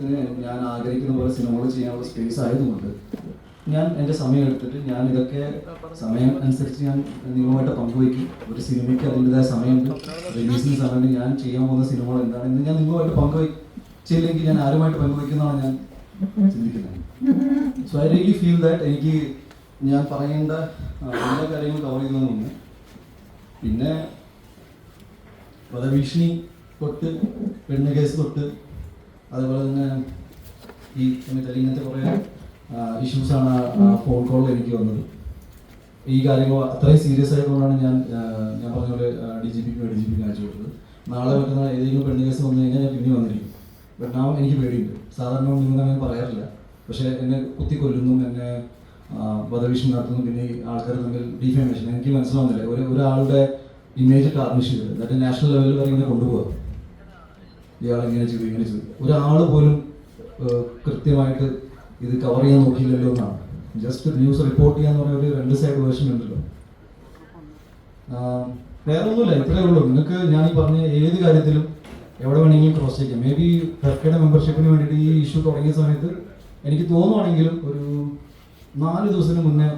ജീവിതത്തിന് ഞാൻ ആഗ്രഹിക്കുന്ന പോലെ സിനിമകൾ ചെയ്യാനുള്ള സ്പേസ് ആയതുകൊണ്ട് ഞാൻ എന്റെ സമയം എടുത്തിട്ട് ഞാൻ ഇതൊക്കെ സമയം അനുസരിച്ച് ഞാൻ നിങ്ങളുമായിട്ട് പങ്കുവയ്ക്കും. ഒരു സിനിമയ്ക്ക് അതിന്റെതായ സമയമുണ്ട് റിലീസിന് സമയമുണ്ട് ഞാൻ ചെയ്യാൻ പോകുന്ന സിനിമകൾ എന്താണെന്ന് ഞാൻ നിങ്ങളുമായിട്ട് പങ്കുവയ്ക്കില്ലെങ്കിൽ ഞാൻ ആരുമായിട്ട് പങ്കുവയ്ക്കുന്നതാണ് ഞാൻ ചിന്തിക്കുന്നത്. So I really feel that എനിക്ക് ഞാൻ പറയേണ്ട എല്ലാ കാര്യങ്ങളും കവർ ചെയ്യുന്നതെന്ന് പിന്നെ വധഭീഷണി തൊട്ട് പെണ്ണ് കേസ് തൊട്ട് അതുപോലെ തന്നെ ഈ സമയത്ത് ഇങ്ങനത്തെ കുറേ ഇഷ്യൂസാണ് ഫോൺ കോളിൽ എനിക്ക് വന്നത്. ഈ കാര്യങ്ങൾ അത്രയും സീരിയസ് ആയതുകൊണ്ടാണ് ഞാൻ ഞാൻ പറഞ്ഞ പോലെ ഡി ജി പിക്ക് ഡി ജി പിക്ക് അയച്ചു കൊടുത്തത്. നാളെ മറ്റന്നാൾ ഏതെങ്കിലും പെണ്ണ് കേസ് വന്നു കഴിഞ്ഞാൽ ഞാൻ പിന്നെ വന്നിരിക്കും. വെട്ടാവും എനിക്ക് പേടിയുണ്ട്. സാധാരണ നിങ്ങൾ അങ്ങനെ പറയാറില്ല. പക്ഷേ എന്നെ കുത്തി കൊല്ലുന്നു എന്നെ വധഭീഷണി നടത്തുന്നു പിന്നെ ആൾക്കാർ തമ്മിൽ ഡിഫേമേഷൻ എനിക്ക് മനസ്സിലാവുന്നില്ല. ഒരു ഒരാളുടെ ഇമേജ് ടാർണിഷ് ചെയ്ത് എന്നിട്ട് നാഷണൽ ലെവലിൽ വരെ ഇങ്ങനെ കൊണ്ടുപോകുക ഇയാൾ ഇങ്ങനെ ചെയ്തു ഇങ്ങനെ ചെയ്തു. ഒരാൾ പോലും കൃത്യമായിട്ട് ഇത് കവർ ചെയ്യാൻ നോക്കിയില്ലല്ലോ എന്നാണ്. ജസ്റ്റ് ന്യൂസ് റിപ്പോർട്ട് ചെയ്യാന്ന് പറഞ്ഞ ഒരു രണ്ട് സൈഡ് വേർഷൻ ഉണ്ടല്ലോ. വേറെ ഒന്നുമില്ല ഇത്രയേ ഉള്ളൂ. നിങ്ങൾക്ക് ഞാൻ ഈ പറഞ്ഞ ഏത് കാര്യത്തിലും എവിടെ വേണമെങ്കിലും ക്രോസ് ചെയ്യാം. മേ ബി ഫെഫ്കയുടെ മെമ്പർഷിപ്പിന് വേണ്ടിയിട്ട് ഈ ഇഷ്യൂ തുടങ്ങിയ സമയത്ത് എനിക്ക് തോന്നുവാണെങ്കിലും ഒരു നാല് ദിവസത്തിന് മുന്നേ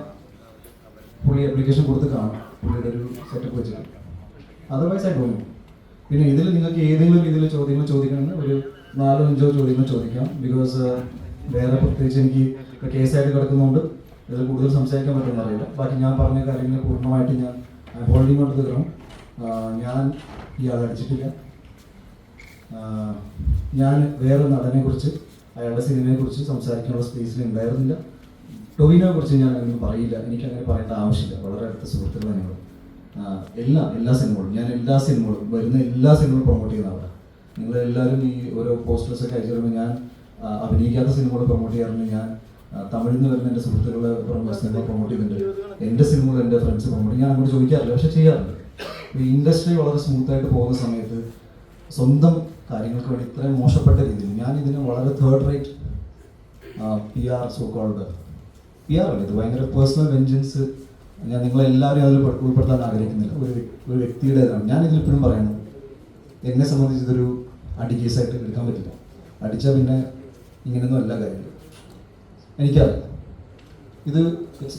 പുള്ളി ആപ്ലിക്കേഷൻ കൊടുത്ത് കാണും. പുള്ളിയുടെ ഒരു സെറ്റപ്പ് വെച്ചിട്ട്. അതർവൈസ് ആയി തോന്നും പിന്നെ ഇതിൽ നിങ്ങൾക്ക് ഏതെങ്കിലും രീതിയിൽ ചോദ്യങ്ങൾ ചോദിക്കണമെന്ന് ഒരു നാലോ അഞ്ചോ ചോദ്യങ്ങൾ ചോദിക്കാം. ബിക്കോസ് വേറെ പ്രത്യേകിച്ച് എനിക്ക് കേസായിട്ട് കിടക്കുന്നതുകൊണ്ട് ഇതിൽ കൂടുതൽ സംസാരിക്കാൻ പറ്റുമെന്ന് അറിയില്ല. ബാക്കി ഞാൻ പറഞ്ഞ കാര്യങ്ങൾ പൂർണമായിട്ട് ഞാൻ ഹോൾഡിംഗ് കൊണ്ട് തീർക്കണം. ആഹ് ഞാൻ ഇയാളെ അടിച്ചിട്ടില്ല. ഞാൻ വേറെ നടനെ കുറിച്ച് അയാളുടെ സിനിമയെ കുറിച്ച് സംസാരിക്കാനുള്ള സ്പേസിൽ ഉണ്ടായിരുന്നില്ല. ടൊവിനെ കുറിച്ച് ഞാൻ അങ്ങനെ പറയില്ല. എനിക്ക് അങ്ങനെ പറയേണ്ട ആവശ്യമില്ല. വളരെ അടുത്ത സുഹൃത്തുക്കൾ ഞങ്ങൾ എല്ലാ എല്ലാ സിനിമകളും. ഞാൻ എല്ലാ സിനിമകളും വരുന്ന എല്ലാ സിനിമകളും പ്രൊമോട്ട് ചെയ്യുന്ന ആളാണ് നിങ്ങൾ എല്ലാവരും ഈ ഓരോ പോസ്റ്റേഴ്സ് ഒക്കെ അയച്ചു തരുമ്പോൾ ഞാൻ അഭിനയിക്കാത്ത സിനിമകൾ പ്രൊമോട്ട് ചെയ്യാറുണ്ട്. ഞാൻ തമിഴിൽ നിന്ന് വരുന്ന എന്റെ സുഹൃത്തുക്കളെ സിനിമ പ്രൊമോട്ട് ചെയ്യുന്നുണ്ട്. എന്റെ സിനിമകൾ എന്റെ ഫ്രണ്ട്സ് പ്രൊമോട്ട് ഞാൻ അങ്ങോട്ട് ചോദിക്കാറില്ല പക്ഷെ ചെയ്യാറുണ്ട്. ഈ ഇൻഡസ്ട്രി വളരെ സ്മൂത്തായിട്ട് പോകുന്ന സമയത്ത് സ്വന്തം കാര്യങ്ങൾക്ക് വേണ്ടി ഇത്രയും മോശപ്പെട്ട രീതിയിൽ ഞാൻ ഇതിന് വളരെ third rate P R so called P R അല്ല ഇത് ഭയങ്കര പേഴ്സണൽ വെഞ്ചൻസ് ഞാൻ നിങ്ങളെല്ലാവരും അതിൽ ഉൾപ്പെ- ഉൾപ്പെടുത്താൻ ആഗ്രഹിക്കുന്നില്ല. ഒരു ഒരു വ്യക്തിയുടേതാണ്. ഞാൻ ഇതിലിപ്പോഴും പറയണം. എന്നെ സംബന്ധിച്ച് ഇതൊരു അടി കേസായിട്ട് എടുക്കാൻ പറ്റില്ല. അടിച്ചാൽ പിന്നെ ഇങ്ങനെയൊന്നും അല്ല കാര്യങ്ങൾ എനിക്കറിയാം. ഇത്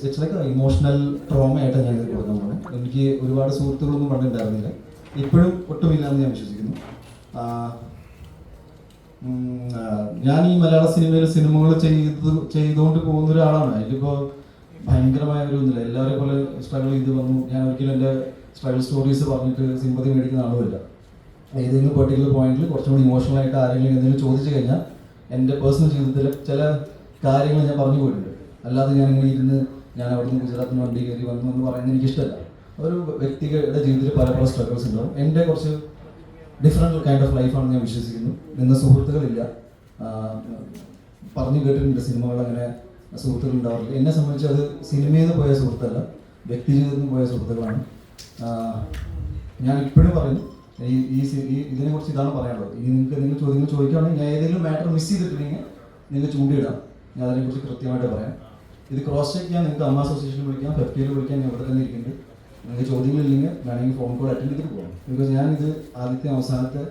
ഇറ്റ്സ് ലൈക്ക് ഇമോഷണൽ ട്രോമ ഞാൻ ഇത് കൊടുക്കാൻ പോകുന്നത്. എനിക്ക് ഒരുപാട് സുഹൃത്തുക്കളൊന്നും പണ്ടുണ്ടായിരുന്നില്ല ഇപ്പോഴും ഒട്ടുമില്ല എന്ന് ഞാൻ വിശ്വസിക്കുന്നു. ഞാൻ ഈ മലയാള സിനിമയിൽ സിനിമകൾ ചെയ്ത് ചെയ്തുകൊണ്ട് പോകുന്ന ഒരാളാണ്. അതിലിപ്പോൾ ഭയങ്കരമായ ഒരു ഒന്നുമില്ല എല്ലാവരെയും പോലെ സ്ട്രഗിൾ ചെയ്ത് വന്നു. ഞാൻ ഒരിക്കലും എന്റെ സ്ട്രഗിൾ സ്റ്റോറീസ് പറഞ്ഞിട്ട് സിമ്പതി മേടിക്കുന്ന ആളുമില്ല. ഏതെങ്കിലും പെർട്ടിക്കുലർ പോയിന്റിൽ കുറച്ചും കൂടി ഇമോഷണൽ ആയിട്ട് ആരെങ്കിലും എന്തെങ്കിലും ചോദിച്ചു കഴിഞ്ഞാൽ എന്റെ പേഴ്സണൽ ജീവിതത്തിൽ ചില കാര്യങ്ങൾ ഞാൻ പറഞ്ഞു പോയിട്ടുണ്ട്. അല്ലാതെ ഞാൻ ഇങ്ങനെ ഇരുന്ന് ഞാൻ അവിടുന്ന് ഗുജറാത്തിൽ നിന്ന് വണ്ടി കയറി വന്നു എന്ന് പറയുന്നത് എനിക്കിഷ്ടമല്ല. ഒരു വ്യക്തികളുടെ ജീവിതത്തിൽ പല പല സ്ട്രഗിൾസ് ഉണ്ടാവും. എന്റെ കുറച്ച് ഡിഫറെന്റ് കൈൻഡ് ഓഫ് ലൈഫാണ് ഞാൻ വിശ്വസിക്കുന്നു. നിന്ന് സുഹൃത്തുക്കളില്ല. പറഞ്ഞു കേട്ടിട്ടുണ്ട് സിനിമകൾ അങ്ങനെ സുഹൃത്തുക്കൾ ഉണ്ടാവാറില്ല എന്നെ സംബന്ധിച്ച് അത് സിനിമയിൽ നിന്ന് പോയ സുഹൃത്തല്ല വ്യക്തി ജീവിതത്തിൽ നിന്ന് പോയ സുഹൃത്തുക്കളാണ്. ഞാൻ ഇപ്പോഴും പറയുന്നു ഈ ഈ ഇതിനെ കുറിച്ച് ഇതിനെക്കുറിച്ച് ഇതാണ് പറയാനുള്ളത്. ഇനി നിങ്ങൾക്ക് നിങ്ങൾ ചോദ്യങ്ങൾ ചോദിക്കുകയാണെങ്കിൽ ഞാൻ ഏതെങ്കിലും മാറ്റർ മിസ് ചെയ്തിട്ടുണ്ടെങ്കിൽ നിങ്ങൾ ചൂണ്ടിയിടാം. ഞാൻ അതിനെക്കുറിച്ച് കൃത്യമായിട്ട് പറയാം. ഇത് ക്രോസ് ചെക്ക് ചെയ്യാൻ നിങ്ങൾക്ക് അമ്മ അസോസിയേഷനിൽ വിളിക്കാം ഫെഫ്റ്റിയിൽ വിളിക്കാൻ ഞാൻ ഇവിടെ തന്നെ ഇരിക്കുന്നുണ്ട്. നിങ്ങൾക്ക് ചോദ്യങ്ങളില്ലെങ്കിൽ വേണമെങ്കിൽ ഫോൺ കോൾ അറ്റൻഡ് ചെയ്തിട്ട് പോകാം. ബിക്കോസ് ഞാനിത് ആദ്യത്തെ അവസാനത്തെ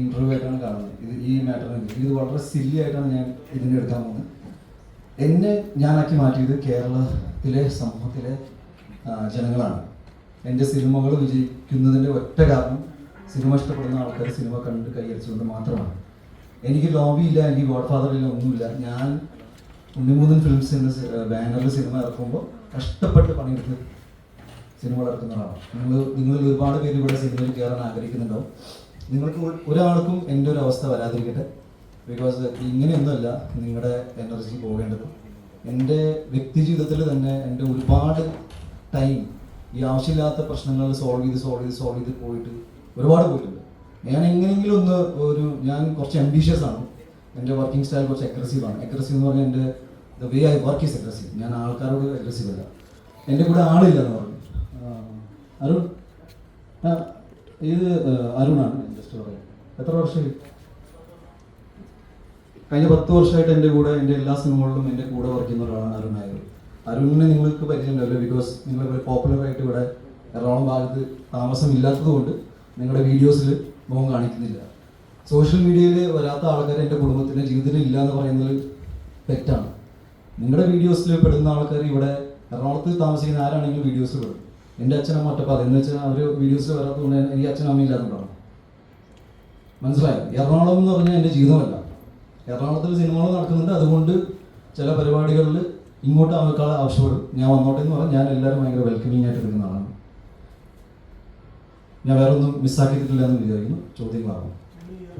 ഇന്റർവ്യൂ ആയിട്ടാണ് കാണുന്നത്. ഇത് ഈ മാറ്ററിനെ ഇത് വളരെ സില്ലി ആയിട്ടാണ് ഞാൻ ഇതിനെ എടുക്കാൻ പോകുന്നത്. എന്നെ ഞാനാക്കി മാറ്റിയത് കേരളത്തിലെ സമൂഹത്തിലെ ജനങ്ങളാണ്. എന്റെ സിനിമകൾ വിജയിക്കുന്നതിന്റെ ഒറ്റ കാരണം സിനിമ ഇഷ്ടപ്പെടുന്ന ആൾക്കാർ സിനിമ കണ്ട് കൈയടിച്ചുകൊണ്ട് മാത്രമാണ്. എനിക്ക് ലോബി ഇല്ല എനിക്ക് ഗോഡ് ഇല്ല ഒന്നുമില്ല. ഞാൻ ഉണ്ണിമൂന്നൻ ഫിലിംസ് എന്ന ബാനറിൽ സിനിമ ഇറക്കുമ്പോൾ കഷ്ടപ്പെട്ട് പണിയെടുത്ത് സിനിമ ഇറക്കുന്ന ഒരാളാണ്. നിങ്ങൾ നിങ്ങളിൽ ഒരുപാട് പേര് ഇവിടെ സിനിമയിൽ കയറാൻ ആഗ്രഹിക്കുന്നുണ്ടാവും. നിങ്ങൾക്ക് ഒരാൾക്കും എന്റെ ഒരു അവസ്ഥ വരാതിരിക്കട്ടെ. ബിക്കോസ് ഇങ്ങനെയൊന്നുമല്ല നിങ്ങളുടെ എനർജി പോകേണ്ടത്. എന്റെ വ്യക്തി ജീവിതത്തിൽ തന്നെ എന്റെ ഒരുപാട് ടൈം ഈ ആവശ്യമില്ലാത്ത പ്രശ്നങ്ങൾ സോൾവ് ചെയ്ത് സോൾവ് ചെയ്ത് സോൾവ് ചെയ്ത് പോയിട്ട് ഒരുപാട് പോയിട്ടുണ്ട്. ഞാൻ എങ്ങനെയെങ്കിലും ഒന്ന് ഒരു ഞാൻ കുറച്ച് അംബീഷ്യസ് ആണ്. എന്റെ വർക്കിംഗ് സ്റ്റൈൽ കുറച്ച് അഗ്രസീവ് ആണ്. അഗ്രസീവ് എന്ന് പറഞ്ഞാൽ എന്റെ the way I work is aggressive ഞാൻ ആൾക്കാരോട് അഗ്രസീവ് അല്ല. എന്റെ കൂടെ ആളില്ല എന്ന് പറഞ്ഞു അരുൺ. ഇത് അരുണാണ്. ജസ്റ്റ് പറയാം. എത്ര വർഷം കഴിഞ്ഞ പത്ത് വർഷമായിട്ട് എന്റെ കൂടെ എന്റെ എല്ലാ സിനിമകളിലും എന്റെ കൂടെ വർക്ക് ചെയ്യുന്ന ഒരാളാണ് അരുൺ നായർ. അരുണിനെ നിങ്ങൾക്ക് പരിചയമുണ്ടല്ലോ ബിക്കോസ് നിങ്ങൾ പോപ്പുലർ ആയിട്ട് ഇവിടെ എറണാകുളം ഭാഗത്ത് താമസമില്ലാത്തതുകൊണ്ട് നിങ്ങളുടെ വീഡിയോസിൽ മുഖം കാണിക്കുന്നില്ല. സോഷ്യൽ മീഡിയയിൽ വരാത്ത ആൾക്കാർ എന്റെ കുടുംബത്തിന്റെ ജീവിതത്തിൽ ഇല്ല എന്ന് പറയുന്നത് തെറ്റാണ്. നിങ്ങളുടെ വീഡിയോസിൽ പെടുന്ന ആൾക്കാർ ഇവിടെ എറണാകുളത്ത് താമസിക്കുന്ന ആരാണെങ്കിലും വീഡിയോസിൽ പെടും. എന്റെ അച്ഛനമ്മ ഒറ്റപ്പാതി. എന്ന് വെച്ചാൽ അവർ വീഡിയോസിൽ വരാത്തതുകൊണ്ട് എനിക്ക് അച്ഛനും അമ്മയും ഇല്ലാത്തതുകൊണ്ടാണ്. മനസ്സിലായോ? എറണാകുളം എന്ന് പറഞ്ഞാൽ എന്റെ ജീവിതമല്ല. എറണാകുളത്തിൽ സിനിമകൾ നടക്കുന്നുണ്ട്. അതുകൊണ്ട് ചില പരിപാടികളിൽ ഇങ്ങോട്ട് ആൾക്കാൾ ആവശ്യപ്പെടും. ഞാൻ വന്നോട്ടെ എന്ന് പറഞ്ഞാൽ ഞാൻ എല്ലാവരും ഭയങ്കര വെൽക്കമിങ് ആയിട്ട് എടുക്കുന്ന ആളാണ്. ഞാൻ വേറെ ഒന്നും മിസ്സാക്കിയിട്ടില്ല എന്ന് വിചാരിക്കുന്നു. ചോദ്യങ്ങളാണ്